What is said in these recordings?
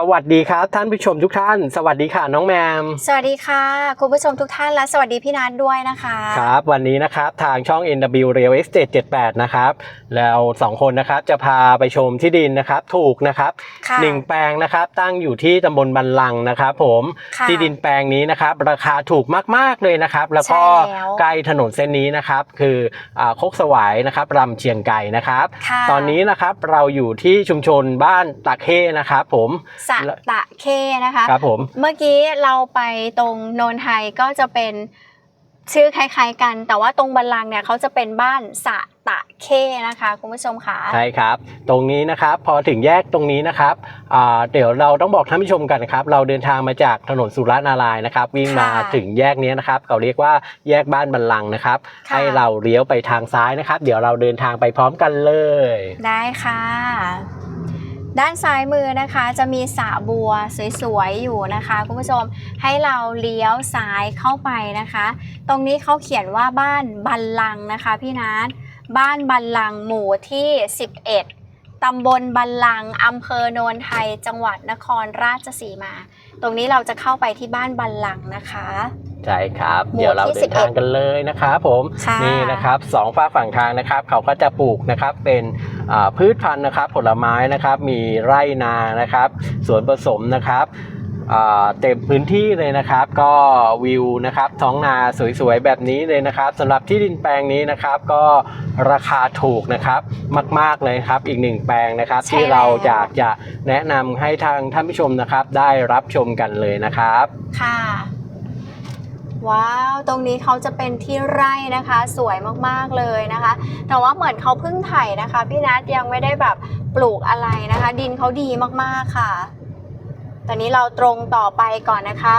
สวัสดีครับ ท่านผู้ชมทุกท่าน สวัสดีค่ะน้องแมม สวัสดีค่ะ คุณผู้ชมทุกท่านและสวัสดีพี่นัทด้วยนะคะครับ วันนี้นะครับทางช่อง NW Real Estate 78 นะครับ แล้วสองคนนะครับจะพาไปชมที่ดินนะครับถูกนะครับค่ะหนึ่งแปลงนะครับตั้งอยู่ที่ตำบลบันลังก์นะครับผมค่ะที่ดินแปลงนี้นะครับราคาถูกมากๆเลยนะครับ แล้วก็ใช่แล้วใกล้ถนนเส้นนี้นะครับ คืออ่าโคกสวายนะครับรำเชียงไก่นะครับค่ะตอนนี้นะครับเราอยู่ที่ชุมชนบ้านตะเข้นะครับผมสะตะเคนะคะครับผมเมื่อกี้เราไปตรงโนนไทยก็จะเป็นชื่อคล้ายๆกัน แต่ว่าตรงบันลังก์เนี่ยเขาจะเป็นบ้านสะตะเคนะคะคุณผู้ชมค่ะใช่ครับ ตรงนี้นะครับพอถึงแยกตรงนี้นะครับอ่าเดี๋ยวเราต้องบอกท่านผู้ชมกันนะครับ เราเดินทางมาจากถนนสุรนารายณ์นะครับ วิ่งมาค่ะถึงแยกนี้นะครับเขาเรียกว่าแยกบ้านบันลังก์นะครับค่ะให้เราเลี้ยวไปทางซ้ายนะครับ เดี๋ยวเราเดินทางไปพร้อมกันเลย ได้ค่ะ ด้านซ้ายมือนะคะจะมีสระบัวสวยๆอยู่นะคะคุณผู้ชมให้เราเลี้ยวซ้ายเข้าไปนะคะ ตรงนี้เขาเขียนว่าบ้านบันลังนะคะพี่นัทบ้านบันลังหมู่ที่ 11 ตำบลบันลังอำเภอโนนไทย จังหวัดนครราชสีมา ตรงนี้เราจะเข้าไปที่บ้านบันลังนะคะ ใช่ครับหมู่เดี๋ยวเราที่เดินทางกันเลยนะครับผมค่ะนี่นะครับสองฝากฝั่งทางนะครับ เขาก็จะปลูกนะครับเป็นอ่าพืชพันธุ์นะครับ ผลไม้นะครับมีไร่นานะครับสวนผสมนะครับอ่าเต็มพื้นที่เลยนะครับก็วิวนะครับท้องนาสวยๆแบบนี้เลยนะครับสำหรับที่ดินแปลงนี้นะครับก็ราคาถูกนะครับมาก ๆเลยครับอีกหนึ่งแปลงนะครับใช่ที่เราแล้วอยากจะแนะนำให้ทางท่านผู้ชมนะครับ ได้รับชมกันเลยนะครับค่ะ ว้าว ตรงนี้เขาจะเป็นที่ไร่นะคะ สวยมากๆเลยนะคะ แต่ว่าเหมือนเขาเพิ่งไถนะคะ พี่นัทยังไม่ได้แบบปลูกอะไรนะคะ ดินเขาดีมากๆค่ะ ตอนนี้เราตรงต่อไปก่อนนะคะ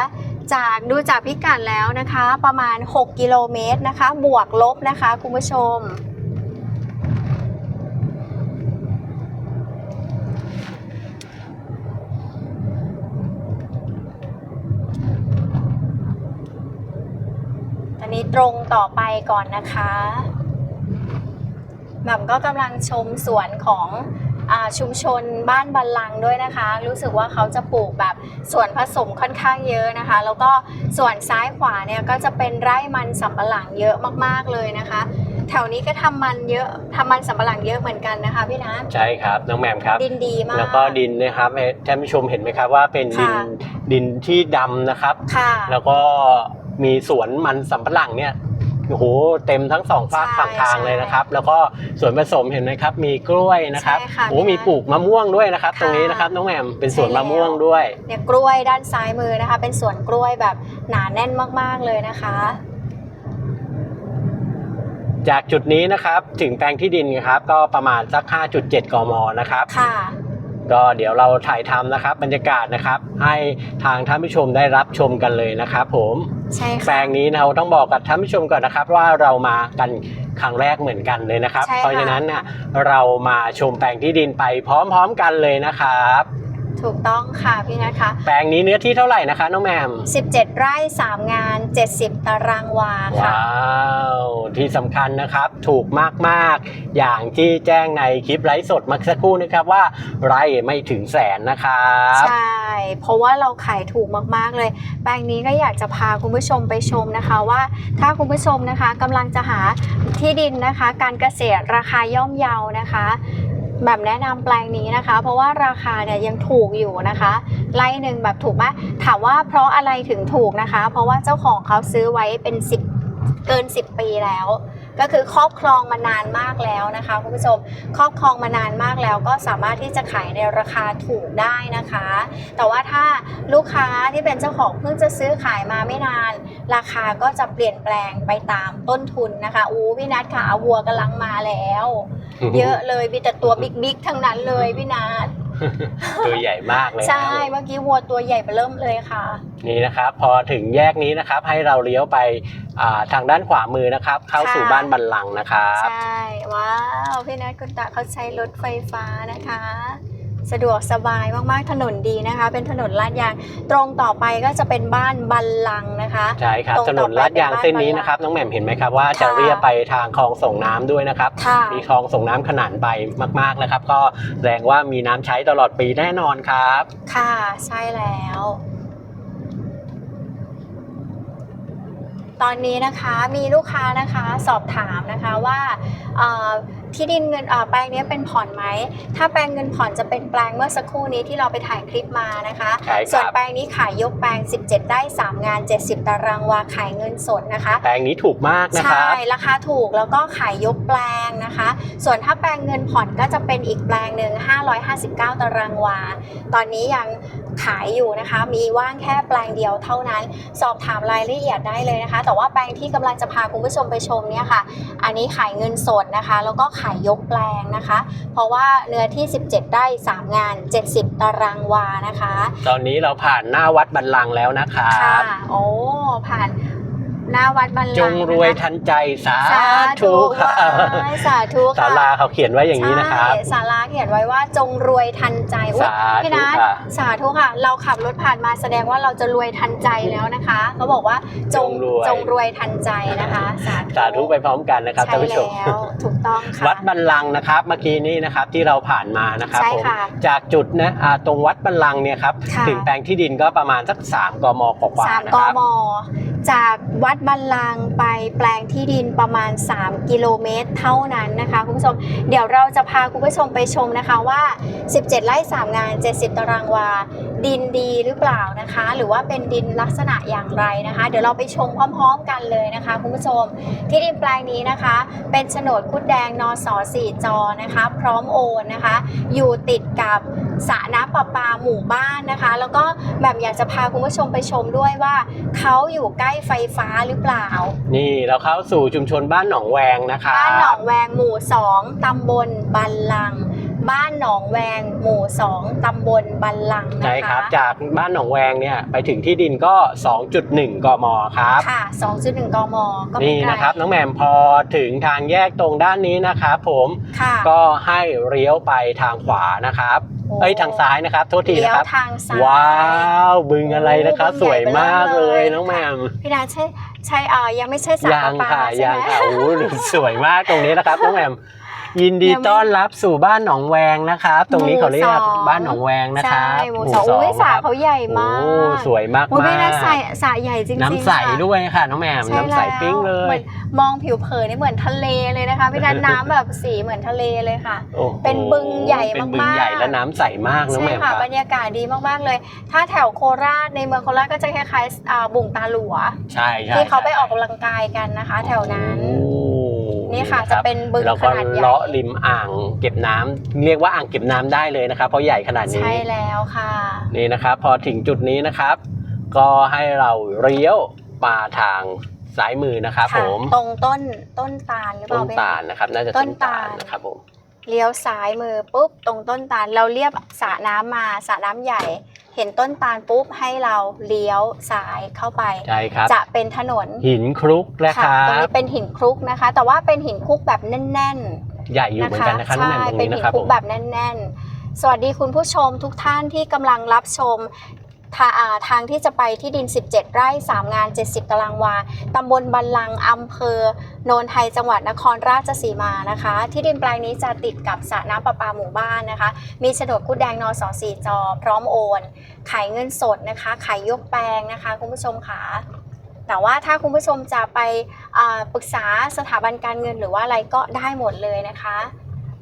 จากดูจากพิกัดแล้วนะคะ ประมาณ 6 กิโลเมตรนะคะ บวกลบนะคะคุณผู้ชม อนนี้ตรงต่อไปก่อนนะคะแหม่มก็กำลังชมสวนของอาชุมชนบ้านบันลังก์ด้วยนะคะ รู้สึกว่าเขาจะปลูกแบบสวนผสมค่อนข้างเยอะนะคะ แล้วก็ส่วนซ้ายขวาเนี่ยก็จะเป็นไร่มันสำปะหลังเยอะมากๆเลยนะคะ แถวนี้ก็ทำมันเยอะทำมันสำปะหลังเยอะเหมือนกันนะคะพี่นัทใช่ครับน้องแหมมครับ ดินดีมากแล้วก็ดินนะครับให้ท่านผู้ชมเห็นไหมครับว่าเป็นดินค่ะดินที่ดำนะครับค่ะแล้วก็ มีสวนมันสำปะหลังเนี่ยโอ้โหเต็มทั้งสองฝากใช่ฝั่งทางใช่เลยนะครับ แล้วก็สวนผสมเห็นไหมครับ มีกล้วยนะครับใช่ค่ะโอ้พี่มีนัทปลูกมะม่วงด้วยนะครับ ค่ะ ตรงนี้นะครับน้องแหมมเป็นสวนใช่แล้วมะม่วงด้วย เนี่ยกล้วยด้านซ้ายมือนะคะ เป็นสวนกล้วยแบบหนาแน่นมากๆเลยนะคะ จากจุดนี้นะครับถึงแปลงที่ดินครับก็ประมาณสัก 5.7 กมนะครับ ค่ะ ก็เดี๋ยวเราถ่ายทำนะครับบรรยากาศนะครับ ให้ทางท่านผู้ชมได้รับชมกันเลยนะครับผมใช่แปลค่ะ งนี้เราต้องบอกกับท่านผู้ชมก่อนนะครับ ว่าเรามากันครั้งแรกเหมือนกันเลยนะครับ ใช่ค่ะ เพราะฉะนั้นน่ะเรามาชมแปลงที่ดินไปพร้อมๆกันเลยนะครับถูก ต้องค่ะพี่นะคะ แปลงนี้เนื้อที่เท่าไหร่นะคะน้องแหมม 17 ไร่ 3 งาน 70 ตารางวาค่ะ ว้าวที่สำคัญนะครับถูกมากๆ อย่างที่แจ้งในคลิปไลฟ์สดเมื่อสักครู่นะครับว่าไร่ไม่ถึงแสนนะครับ ใช่ เพราะว่าเราขายถูกมากๆเลย แปลงนี้ก็อยากจะพาคุณผู้ชมไปชมนะคะว่า ถ้าคุณผู้ชมนะคะกำลังจะหาที่ดินนะคะ การเกษตรราคาย่อมเยานะคะ แบบแนะนำแปลงนี้นะคะ เพราะว่าราคาเนี่ยยังถูกอยู่นะคะไล่หนึ่งแบบถูกไหมถามว่าเพราะอะไรถึงถูกนะคะ เพราะว่าเจ้าของเขาซื้อไว้เป็น 10 เกิน 10 ปีแล้ว ก็คือครอบครองมานานมากแล้วนะคะคุณผู้ชมครอบครองมานานมากแล้วก็สามารถที่จะขายในราคาถูกได้นะคะ แต่ว่าถ้าลูกค้าที่เป็นเจ้าของเพิ่งจะซื้อขายมาไม่นาน ราคาก็จะเปลี่ยนแปลงไปตามต้นทุนนะคะอู้พี่นัทค่ะวัวกำลังมาแล้ว เยอะเลยมีแต่ตัวบิ๊กๆทั้งนั้นเลยพี่นัท ตัวใหญ่มากเลยนะ ใช่เมื่อกี้วัวตัวใหญ่ไปเริ่มเลยค่ะ นี่นะครับพอถึงแยกนี้นะครับให้เราเลี้ยวไปอ่าทางด้านขวามือนะครับ เข้าสู่ค่ะ บ้านบันลังก์นะครับ ใช่ ว้าว พี่นัทคุณตาเขาใช้รถไฟฟ้านะคะ สะดวกสบายมากๆถนนดีนะคะ เป็นถนนลาดยาง ตรงต่อไปก็จะเป็นบ้านบัลลังก์นะคะใช่ครับตรงถนนลาดยางต่อไปเป็นบ้านเส้นนี้นะครับน้องแหม่มเห็นไหมครับว่าจะค่ะเรียบไปทางคลองส่งน้ำด้วยนะครับค่ะมีคลองส่งน้ำขนาดใบมากๆนะครับ ก็แสดงว่ามีน้ำใช้ตลอดปีแน่นอนครับ ค่ะใช่แล้วตอนนี้นะคะมีลูกค้านะคะสอบถามนะคะว่าเอ่อ ที่ดินเงินเอ่อแปลงนี้เป็นผ่อนไหม ถ้าแปลงเงินผ่อนจะเป็นแปลงเมื่อสักครู่นี้ที่เราไปถ่ายคลิปมานะคะ ใช่คส่วนรับแปลงนี้ขายยกแปลง 17 ได้ 3 งาน 70 ตารางวาขายเงินสดนะคะ แปลงนี้ถูกมากนะคใช่ รับ ราคาถูกแล้วก็ขายยกแปลงนะคะ ส่วนถ้าแปลงเงินผ่อนก็จะเป็นอีกแปลงหนึ่ง559 ตารางวา ตอนนี้ยังขายอยู่นะคะ มีว่างแค่แปลงเดียวเท่านั้น สอบถามรายละเอียดได้เลยนะคะ แต่ว่าแปลงที่กำลังจะพาคุณผู้ชมไปชมเนี่ยค่ะ อันนี้ขายเงินสดนะคะ แล้วก็ขายยกแปลงนะคะ เพราะว่าเนื้อที่ 17 ได้ 3 งาน 70 ตารางวานะคะ ตอนนี้เราผ่านหน้าวัดบันลังก์แล้วนะครัค่ะบโอ้ผ่าน หน้าวัดบันลังก์จงรวยนะคะทันใจสาสาธุธุครับค่ะสาธุค่ะศาลาเขาเขียนไว้อย่างนี้นะครับ ใช่ศาลาเขียนไว้ว่าจงรวยทันใจอุ๊ยสาธุพี่นัทค่ะ สาธุค่ะ เราขับรถผ่านมาแสดงว่าเราจะรวยทันใจแล้วนะคะเขาบอกว่าจงจงรวยจงรวยทันใจนะคะ สาธุสาธุไปพร้อมกันนะครับใช่ท่านผู้ชม แล้วถูกต้องค่ะ วัดบันลังก์นะครับเมื่อกี้นี้นะครับที่เราผ่านมานะครับใช่ผมค่ะจากจุดนะอ่าตรงวัดบันลังก์เนี่ยครับค่ะ ถึงแปลงที่ดินก็ประมาณสัก 3กมกว่าสามๆนะกครับ ม จากวัดบันลังไปแปลงที่ดินประมาณ 3 กิโลเมตรเท่านั้นนะคะคุณผู้ชม เดี๋ยวเราจะพาคุณผู้ชมไปชมนะคะว่า 17 ไร่ 3 งาน 70 ตารางวา ดินดีหรือเปล่านะคะ หรือว่าเป็นดินลักษณะอย่างไรนะคะ เดี๋ยวเราไปชมพร้อมๆกันเลยนะคะคุณผู้ชมที่ดินแปลงนี้นะคะ เป็นโฉนดคุดแดงนสสี่จอนะคะ พร้อมโอนนะคะ อยู่ติดกับสระน้ำประปาหมู่บ้านนะคะ แล้วก็แบบอยากจะพาคุณผู้ชมไปชมด้วยว่าเขาอยู่ใกล้ไฟฟ้าหรือเปล่า นี่เราเข้าสู่ชุมชนบ้านหนองแวงนะครับบ้านหนองแวงหมู่ 2 ตำบลบันลังก์ บ้านหนองแวงหมู่ 2 ตำบลบันลังก์นะคะใช่ครับ จากบ้านหนองแวงเนี่ยไปถึงที่ดินก็ 2.1 กมครับ ค่ะ 2.1 กม ก็ไม่นี่ไกลนะครับ น้องแหม่มพอถึงทางแยกตรงด้านนี้นะครับผมค่ะก็ให้เลี้ยวไปทางขวานะครับโอ้เอ้ยทางซ้ายนะครับ โทษทีเลี้นะยควรับทางซ้ายว้าวบึงอะไรนะครับโอ้สวยมากเลยบึงใหญ่เบ้อเริ่มเลยน้องแหม่มพี่ดาใช่ใช่เอ่อยังไม่ใช่สระยัประงปาค่ะใช่ยังไหมค่ะโอ้โหสวยมากตรงนี้นะครับน้องแหม่ม ยินดียังไม่ต้อนรับสู่บ้านหนองแวงนะครับ ตรงนี้เขาเรียกหมู่สองบ้านหนองแวงนะคใช่รับหมู่สองอุ้ยสระเขาใหญ่มากโอ้สวยมากโอ้ยมาพี่ดาใส่กสระใหญ่จริงๆน้ำใสค่ะด้วยค่ะน้องแหม่มใช่น้ำใสปิ้งเลหมืยอนมองผิวเผินนี่เหมือนทะเลเลยนะคะพี่นันน้ำแบบสีเหมือนทะเลเลยค่ะโอ้โหเป็นบึงใหญ่เป็นบึงมากๆใหญ่และน้ำใสมากน้องใช่แหม่มคค่ะรับบรรยากาศดีมากๆเลย ถ้าแถวโคราชในเมืองโคราชก็จะคล้ายๆอ่าบุ่งตาหลัวใช่ใช่ที่เขาไปใช่ออกกำลังกายกันนะคะ แถวนั้นโอ้ นี่ค่ะรับจะเป็นบึงแล้วขก็นาดใหญ่เลาะริมอ่างเก็บน้ำเรียกว่าอ่างเก็บน้ำได้เลยนะครับเพราะใหญ่ขนาดนี้ใช่แล้วค่ะนี่นะครับ พอถึงจุดนี้นะครับ ก็ให้เราเลี้ยวมาทางซ้ายมือนะครับค่ะผมตรงต้นต้นตาลหรือเปต้ล่านพี่ตาลนะครับ น่าจะต้ต้นนตาตาลลนะครับผมเลี้ยวซ้ายมือปุ๊บตรงต้นตาลเราเรียบสระน้ำมาสระน้ำใหญ่ เห็นต้นตาลปุ๊บให้เราเลี้ยวซ้ายเข้าไป ใช่ครับ จะเป็นถนนหินคลุกนะคค่ะรัตรงบนี้เป็นหินคลุกนะคะ แต่ว่าเป็นหินคลุกแบบแน่น ๆ ใหญ่อยู่เหมือนกันนะครับน้องแหม่มตรงเป็นนี้หินะครับคุผกม แบบแน่น ๆ สวัสดีคุณผู้ชมทุกท่านที่กำลังรับชม ทาทางที่จะไปที่ดิน 17 ไร่ 3 งาน 70 ตารางวา ตำบลบันลังอำเภอ โนนไทย จังหวัดนครราชสีมานะคะ ที่ดินแปลงนี้จะติดกับสระน้ำประปาหมู่บ้านนะคะ มีโฉนดคุดแดงนสสี่จอ พร้อมโอน ขายเงินสดนะคะ ขายยกแปลงนะคะ คุณผู้ชมค่ะ แต่ว่าถ้าคุณผู้ชมจะไปปรึกษาสถาบันการเงินหรือว่าอะไรก็ได้หมดเลยนะคะ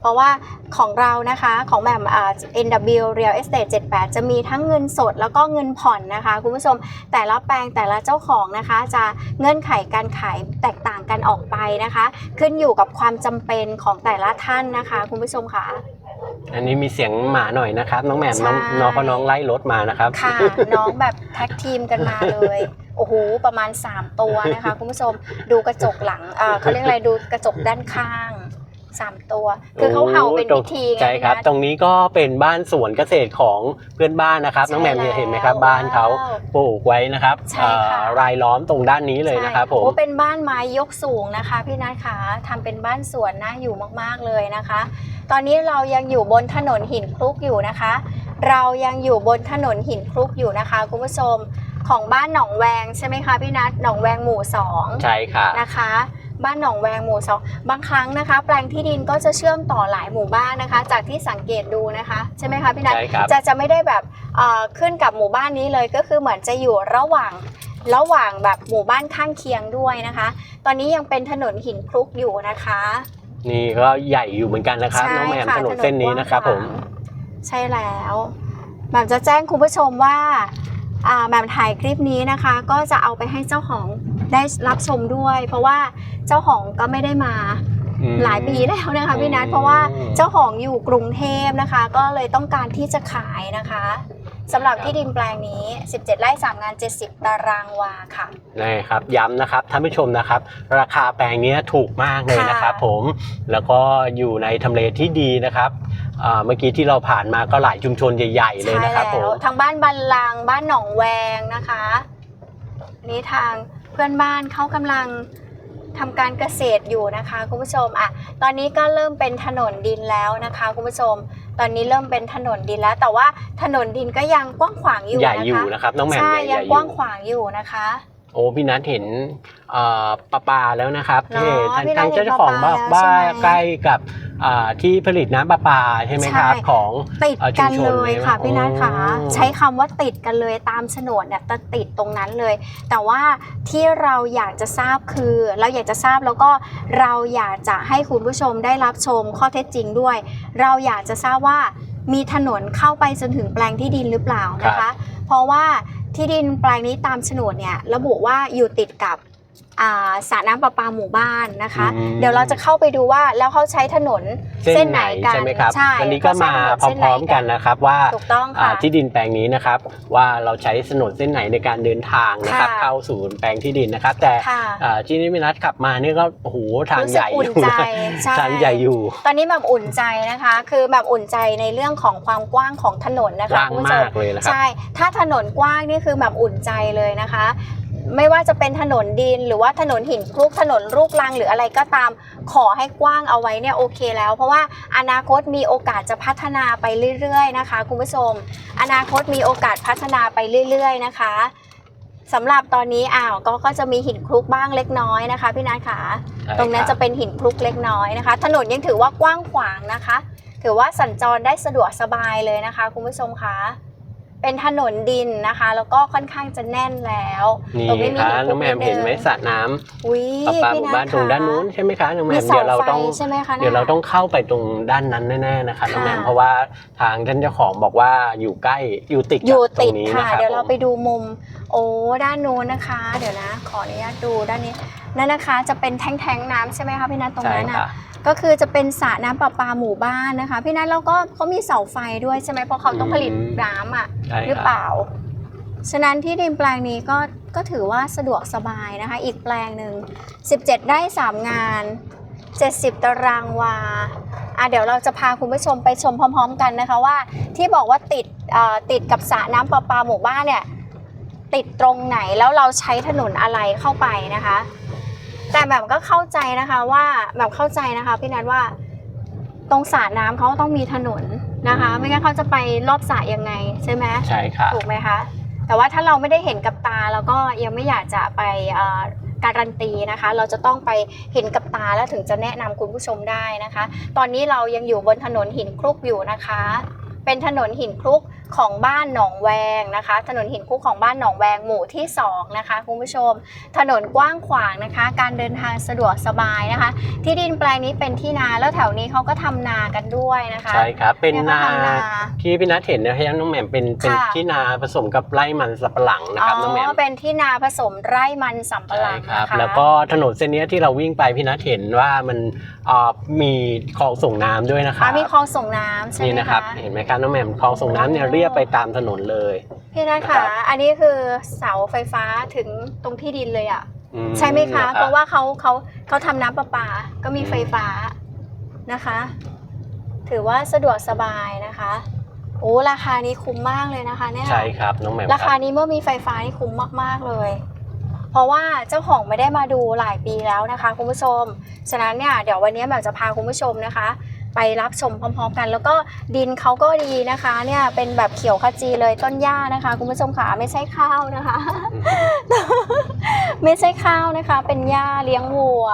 ราะว่าของเรานะคะของแหม่มอ่า NW Real Estate 78 จะมีทั้งเงินสดแล้วก็เงินผ่อนนะคะ คุณผู้ชมแต่ละแปลงแต่ละเจ้าของนะคะ จะเงื่อนไขการขายแตกต่างกันออกไปนะคะ ขึ้นอยู่กับความจำเป็นของแต่ละท่านนะคะ คุณผู้ชมค่ะ อันนี้มีเสียงหมาหน่อยนะครับ น้องแหม่มน้องใช่ น้องเพราะน้องไล่รถมานะครับ ค่ะ น้องแบบแท็กทีมกันมาเลยโอ้โหประมาณ 3 ตัวนะคะ คุณผู้ชมดูกระจกหลังเอ่อเขาเรียกอะไรดูกระจกด้านข้าง สามตัว คือเขาเห่าเป็นโอ้พิธีไงใช่ครับพี่นัทตรงนี้ก็เป็นบ้านสวนเกษตรของเพื่อนบ้านนะครับน้องแหม่มใช่แล้วเห็นไหมครับบ้านเขาว้าวปลูกไว้นะครับใช่ค่ะเอ่อรายล้อมตรงด้านนี้เลยนะครับใช่ผมโอ้เป็นบ้านไม้ยกสูงนะคะพี่นัทคะทำเป็นบ้านสวนน่าอยู่มากๆเลยนะคะ ตอนนี้เรายังอยู่บนถนนหินคลุกอยู่นะคะ เรายังอยู่บนถนนหินคลุกอยู่นะคะคุณผู้ชมของบ้านหนองแวงใช่ไหมคะพี่นัทหนองแวงหมู่สองใช่ค่ะนะคะ บ้านหนองแวงหมู่สองบางครั้งนะคะ แปลงที่ดินก็จะเชื่อมต่อหลายหมู่บ้านนะคะ จากที่สังเกตดูนะคะใช่ไหมคะพี่นัทใช่ครับ จะจะไม่ได้แบบเอ่อขึ้นกับหมู่บ้านนี้เลยก็คือเหมือนจะอยู่ระหว่างระหว่างแบบหมู่บ้านข้างเคียงด้วยนะคะ ตอนนี้ยังเป็นถนนหินคลุกอยู่นะคะ นี่ก็ใหญ่อยู่เหมือนกันนะครับใช่น้องแหม่มค่ะถนนเส้นนี้นะครับถผกว้างมขวางใช่แล้วแหม่มจะแจ้งคุณผู้ชมว่าอ่า แหม่มถ่ายคลิปนี้นะคะ ก็จะเอาไปให้เจ้าของได้รับชมด้วย เพราะว่าเจ้าของก็ไม่ได้มาอืมหลายปีแล้วนะคะพี่นัทอืมเพราะว่าเจ้าของอยู่กรุงเทพนะคะ ก็เลยต้องการที่จะขายนะคะ สำหรับที่ดินแปลงนี้ 17 ไร่ 3 งาน 70 ตารางวาค่ะ นะครับย้ำนะครับท่านผู้ชมนะครับ ราคาแปลงเนี้ยถูกมากเลยนะครับค่ะผมแล้วก็อยู่ในทำเลที่ดีนะครับอ่าเมื่อกี้ที่เราผ่านมาก็หลายชุมชนใหญ่ ๆ เลยใช่นะครับผแล้วมทางบ้านบันลังก์บ้านหนองแวงนะคะ นี่ทางเพื่อนบ้านเขากำลัง ทำการเกษตรอยู่นะคะคุณผู้ชมอะตอนนี้ก็เริ่มเป็นถนนดินแล้วนะคะคุณผู้ชม ตอนนี้เริ่มเป็นถนนดินแล้ว แต่ว่าถนนดินก็ยังกว้างขวางอยู่ใหญ่นะคะอยู่นะครับน้องแหม่มใช่ใหญ่ยังๆอกว้างยู่ ขวางอยู่นะคะ โอ้พี่นัทเห็นเอ่อปลาปลาแล้วนะครับเหรอที่ทางพี่นัททางเห็นเจ้าของปลาบอกปลาว่าแล้วใช่ไหมใกล้กับอ่าที่ผลิตน้ำประปาใช่ไหมครับใช่ของติดเอ่อชุกัมนชนเลยค่ะเลยพี่นัทค่ะอ๋อใช้คำว่าติดกันเลยตามโฉนดเนี่ยจะติดตรงนั้นเลย แต่ว่าที่เราอยากจะทราบคือ เราอยากจะทราบแล้วก็เราอยากจะให้คุณผู้ชมได้รับชมข้อเท็จจริงด้วย เราอยากจะทราบว่ามีถนนเข้าไปจนถึงแปลงที่ดินหรือเปล่านะคะ เพราะว่า ที่ดินแปลงนี้ตามโฉนดเนี่ยระบุว่าอยู่ติดกับ สระน้ำประปาหมู่บ้านนะคะ อืม เดี๋ยวเราจะเข้าไปดูว่าแล้วเขาใช้ถนนเส้นไหนกันใช่ไหมครับใช่วันนี้ก็มาพเขใช้ถนนเส้นไหร้อมๆกันนะครับว่าถูกต้องอ่าค่ะ ที่ดินแปลงนี้นะครับ ว่าเราใช้ถนนเส้นไหนในการเดินทางนะครับ ค่ะ เข้าสู่แปลงที่ดินนะครับ แต่ค่ะอ่าที่นี่พี่นัทขับมานี่ก็โอ้โหทางรู้ใหสึกญ่อุ่นอยู่ใจนะใช่ ทางใหญ่อยู่ ตอนนี้แบบอุ่นใจนะคะ คือแบบอุ่นใจในเรื่องของความกว้างของถนนนะกคะว้างคุณผู้ชมามกเลยนะครับ ใช่ ถ้าถนนกว้างนี่คือแบบอุ่นใจเลยนะคะ ไม่ว่าจะเป็นถนนดินหรือว่าถนนหินคลุกถนนลูกรังหรืออะไรก็ตามขอให้กว้างเอาไว้เนี่ยโอเคแล้ว เพราะว่าอนาคตมีโอกาสจะพัฒนาไปเรื่อยๆนะคะคุณผู้ชม อนาคตมีโอกาสพัฒนาไปเรื่อย ๆ นะคะสำหรับตอนนี้อ้าวก็ก็จะมีหินคลุกบ้างเล็กน้อยนะคะพี่นัทค่ะตรงนั้นจะเป็นหินคลุกเล็กน้อยนะคะ ถนนยังถือว่ากว้างขวางนะคะ ถือว่าสัญจรได้สะดวกสบายเลยนะคะ คุณผู้ชมคะ เป็นถนนดินนะคะ แล้วก็ค่อนข้างจะแน่นแล้วนี่ตรงนี้มีค่ะหินคน้ลุองกแหมมดงเห็นไหมสระน้ำอุ้ยประปาหพี่มู่นับ้านทตรงด้านคะนู้นใช่ไหมคะน้องแหมมีมเสาเดี๋ยวเราไฟต้องใช่ไหมคะเดี๋ยวเราต้องเข้าไปตรงด้านนั้นแน่ๆนะคะน้องแหมมค่ะเพราะว่าทางท่านเจ้าของบอกว่าอยู่ใกล้อยู่ติดอกับยู่ตรติดงนี้ค่ะนะครับเดี๋ยวเราผมไปดูมุมโอ้ด้านนู้นนะคะ เดี๋ยวนะ ขออนุญาตดูด้านนี้นั่นนะคะจะเป็นแท้งๆน้ำใช่ไหมคะพี่นัทตรงใช่นั้นอะค่ะก็คือจะเป็นสระน้ำประปาหมู่บ้านนะคะ พี่นัทแล้วก็เขามีเสาไฟด้วยใช่ไหมเพราะเขาต้องผลิตอืมน้ำอะใช่หรือค่ะเปล่า ฉะนั้นที่ดินแปลงนี้ก็ก็ถือว่าสะดวกสบายนะคะ อีกแปลงหนึ่ง 17ไร่3งาน 70 ตารางวาอะเดี๋ยวเราจะพาคุณผู้ชมไปชมพร้อม ๆ กันนะคะว่าที่บอกว่าติดเอ่อติดกับสระน้ำประปาหมู่บ้านเนี่ย ติดตรงไหนแล้วเราใช้ถนนอะไรเข้าไปนะคะ แต่แบบก็เข้าใจนะคะว่าแบบเข้าใจนะคะพี่นัทว่าตรงสระน้ำเขาต้องมีถนนนะคะ ไม่งั้นเขาจะไปรอบสระยังไงใช่ไหมใช่ค่ะถูกไหมคะแต่ว่าถ้าเราไม่ได้เห็นกับตาเราก็ยังไม่อยากจะไปเอ่อการันตีนะคะ เราจะต้องไปเห็นกับตาแล้วถึงจะแนะนำคุณผู้ชมได้นะคะ ตอนนี้เรายังอยู่บนถนนหินคลุกอยู่นะคะ เป็นถนนหินคลุก ของบ้านหนองแวงนะคะ ถนนหินคลุกของบ้านหนองแวงหมู่ที่สองนะคะคุณผู้ชม ถนนกว้างขวางนะคะ การเดินทางสะดวกสบายนะคะ ที่ดินแปลงนี้เป็นที่นาแล้วแถวนี้เขาก็ทำนากันด้วยนะคะใช่ครับเป็นยนาขทำที่พี่นัทเห็นนะครับน้องแหม่มเป็นเป็นค่ะที่นาผสมกับไร่มันสับปะหลังนะครับน้องแหม่มเป็นที่นาผสมไร่มันสำปะหใช่ลังครับนะคะแล้วก็ถนนเส้นเนี้ยที่เราวิ่งไปพี่นัทเห็นว่ามันเอ่อมีคลองส่งน้ำด้วยนะครัอะบมีคลองส่งน้ำใช่ไหมนี่นะครับคะเห็นไหมครับน้องแหม่มคลองส่งน้ำเนี่ยอ๋อเรียบไปตามถนนเลย พี่นัทครัค่ะบอันนี้คือเสาไฟฟ้าถึงตรงที่ดินเลยอะอืใช่ไหมคะนเพราะว่าเขาเขาเขาทำน้ำประปา ก็มีอืมไฟฟ้านะคะ ถือว่าสะดวกสบายนะคะ โอ้ราคานี้คุ้มมากเลยนะคะเนี่ยใช่ครับน้องแหม่มราคานี้เมื่อมีไฟฟ้านี่คุ้มมากๆเลย เพราะว่าเจ้าของไม่ได้มาดูหลายปีแล้วนะคะคุณผู้ชม ฉะนั้นเนี่ยเดี๋ยววันนี้แบบจะพาคุณผู้ชมนะคะ ไปรับชมพร้อมๆกัน แล้วก็ดินเขาก็ดีนะคะ เนี่ยเป็นแบบเขียวขจีเลยต้นหญ้านะคะ คุณผู้ชมค่ะไม่ใช่ข้าวนะคะ ไม่ใช่ข้าวนะคะ เป็นหญ้าเลี้ยงวัว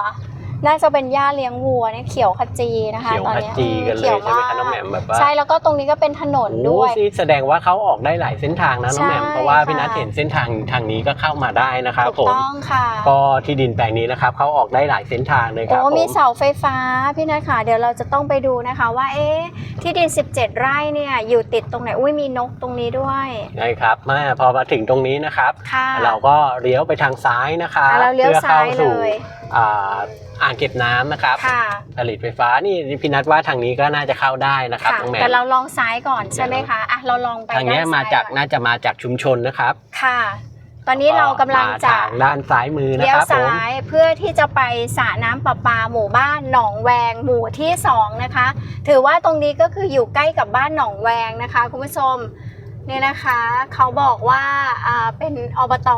น่าจะเป็นหญ้าเลี้ยงวัวเนี่ยเขียวขจีนะคะเขียวตอนขนี้จีกันเลยขีวใช่ไหมคะากน้องแหม่มแบบว่าใช่แล้วก็ตรงนี้ก็เป็นถนนโอ้ด้วยนี่แสดงว่าเขาออกได้หลายเส้นทางนะน้องแหม่มใช่เพราะว่าพี่นัทค่ะ เห็นเส้นทางทางนี้ก็เข้ามาได้นะครับถูกผมต้องค่ะ ก็ที่ดินแปลงนี้นะครับเขาออกได้หลายเส้นทางเลยคโอ้รับผมมีเสาไฟฟ้าพี่นัทค่ะ เดี๋ยวเราจะต้องไปดูนะคะว่าเอ๊ะที่ดิน 17 ไร่เนี่ยอยู่ติดตรงไหน อุ้ยมีนกตรงนี้ด้วยใช่ครับมาพอมาถึงตรงนี้นะครับ ค่ะเราก็เลี้ยวไปทางซ้ายนะครับอะเราเลี้ยวพื่อซ้ายเลยอ่า อ่างเก็บน้ำนะครับ ค่ะ ผลิตไฟฟ้านี่พี่นัทว่าทางนี้ก็น่าจะเข้าได้นะครับค่ะน้องแหม่แต่มเราลองซ้ายก่อนใช่ไหมคะอะเราลองไปทางเนี้ยด้นมาซ้ยจากก่อนน่าจะมาจากชุมชนนะครับค่ะ ตอนนี้เรากำลังมาจะทางด้านซ้ายมือนะเลี้ยควรับผมซ้ายเพื่อที่จะไปสระน้ำประปาหมู่บ้านหนองแวงหมู่ที่สองนะคะ ถือว่าตรงนี้ก็คืออยู่ใกล้กับบ้านหนองแวงนะคะคุณผู้ชมเนี่ยนะคะ เขาบอกว่าอ่าเป็นอบต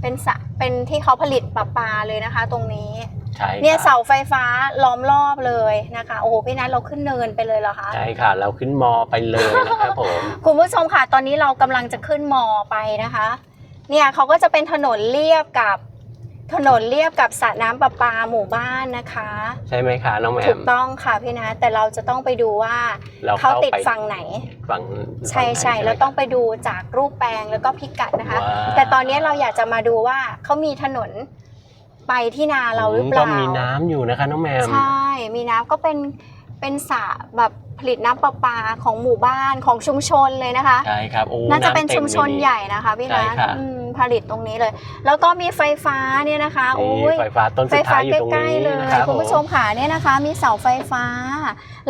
เป็นสระ เป็นที่เขาผลิตประปาเลยนะคะ ตรงนี้ ใช่ครับเนี่ยเสาไฟฟ้าล้อมรอบเลยนะคะ โอ้โหพี่นัทเราขึ้นเนินไปเลยเหรอคะ ใช่ค่ะ เราขึ้นมอไปเลยนะครับผม คุณผู้ชมค่ะ ตอนนี้เรากำลังจะขึ้นมอไปนะคะ เนี่ยเขาก็จะเป็นถนนเรียบกับ ถนนเรียบกับสระน้ำประปาหมู่บ้านนะคะ ใช่ไหมคะน้องแหม่ถูมกต้องค่ะพี่นะแต่เราจะต้องไปดูว่าเราเขาเข้าติดไปฝั่งไหน ฝั่งใช่ใช่ฝั่งไหนเราต้องไปดูจากรูปแปลงแล้วก็พิกัดนะคะ ว้าว แต่ตอนนี้เราอยากจะมาดูว่าเขามีถนนไปที่นาเราหรือเปล่า ก็มีน้ำอยู่นะคะน้องแหม่มใช่ มีน้ำก็เป็น เป็นสระแบบผลิตน้ำประปาของหมู่บ้านของชุมชนเลยนะคะ ใช่ครับโอ้น่าจะเป็นำต็ชุมชนเลยใหญ่นะคะพี่ใช่นัทค่ะอืมผลิตตรงนี้เลย แล้วก็มีไฟฟ้าเนี่ยนะคะโอ้นี่ยไฟฟ้าต้นไฟสุดฟ้าท้ายอยู่ตรงใกล้นี้ๆเลยนะครับคุณผู้ชมค่ะเนี่ยนะคะ มีเสาไฟฟ้า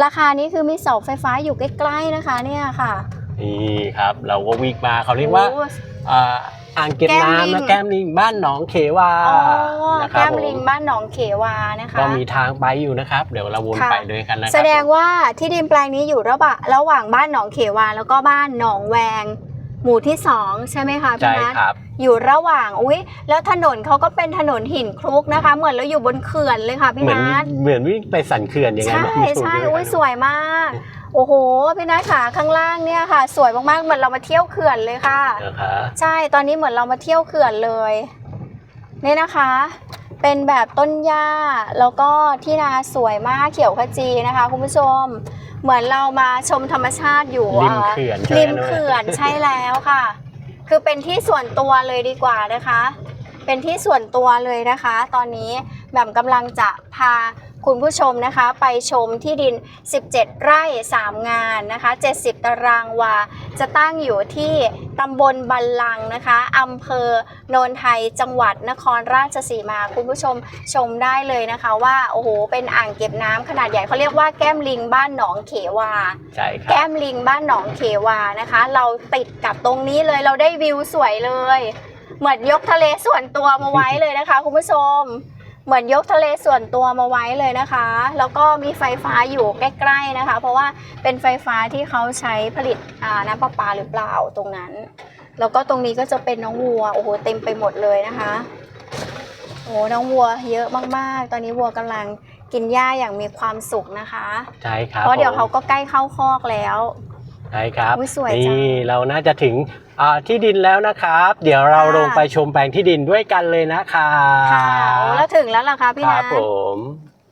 ราคานี้คือมีเสาไฟฟ้าอยู่ใกล้ๆนะคะเนี่ยค่ะนี่ครับเราก็วิ่งมาเขาเรียกว่าโอ้อ่าอ่างเก็บแก้มลิงน้ำนะแก้มลิงบ้านหนองเขวาอ๋อนะครับแก้มผมลิงบ้านหนองเขวานะคะก็มีทางไปอยู่นะครับ เดี๋ยวเราวนค่ะไปด้วยกันนะครัแสดงว่าที่ดินแปลงนี้อยู่ระหว่างระหว่างบ้านหนองเขวา แล้วก็บ้านหนองแวง หมู่ที่สองใช่ไหมคะพี่ใช่นัทครับอยู่ระหว่างอุ้ยแล้วถนนเขาก็เป็นถนนหินคลุกนะคะ เหมือนเราอยู่บนเขื่อนเลยค่ะพี่เหมือนนัทเหมือนวิ่งไปสันเขื่อนยังไงใช่ไม่รู้ใช่ด้วยอุ้ยกันสวยมาก โอ้โห พี่นัทค่ะข้างล่างเนี่ยค่ะ สวยมากๆเหมือนเรามาเที่ยวเขื่อนเลยค่ะ นะคะใช่ตอนนี้เหมือนเรามาเที่ยวเขื่อนเลยนี่นะคะ เป็นแบบต้นหญ้าแล้วก็ที่นาสวยมากเขียวขจีนะคะ คุณผู้ชม เหมือนเรามาชมธรรมชาติอยู่ริมอะเขื่อนใช่ไหริมน้งแเขื่อนใช่แล้วค่ะ คือเป็นที่ส่วนตัวเลยดีกว่านะคะ เป็นที่ส่วนตัวเลยนะคะ ตอนนี้แหม่มกำลังจะพา คุณผู้ชมนะคะไปชมที่ดิน 17 ไร่ 3 งานนะคะ 70 ตารางวา จะตั้งอยู่ที่ตำบลบันลังก์นะคะอำเภอโนนไทย จังหวัดนครราชสีมา คุณผู้ชมชมได้เลยนะคะ ว่าโอ้โหเป็นอ่างเก็บน้ำขนาดใหญ่เขาเรียกว่าแก้มลิงบ้านหนองเขวา ใช่ครัแก้บมลิงบ้านหนองเขวานะคะ เราติดกับตรงนี้เลยเราได้วิวสวยเลย เหมือนยกทะเลส่วนตัวมาไว้เลยนะคะ คุณผู้ชม เหมือนยกทะเลส่วนตัวมาไว้เลยนะคะ แล้วก็มีไฟฟ้าอยู่ใกล้ๆนะคะ เพราะว่าเป็นไฟฟ้าที่เขาใช้ผลิตอ่าน้ำประปาหรือเปล่าตรงนั้น แล้วก็ตรงนี้ก็จะเป็นน้องวัวโอ้โหเต็มไปหมดเลยนะคะโอ้น้องวัวเยอะมากๆ ตอนนี้วัวกำลังกินหญ้าอย่างมีความสุขนะคะ ใช่ครับ เพราะเดี๋ยวผมเขาก็ใกล้เข้าคอกแล้ว ใช่ครับอุ๊ยสวยจัง นี่เราน่าจะถึงอ่าที่ดินแล้วนะครับ เดี๋ยวเราค่ะลงไปชมแปลงที่ดินด้วยกันเลยนะคะค่ะโอ้แล้วถึงแล้วล่ะคะพี่คนัรับท ผม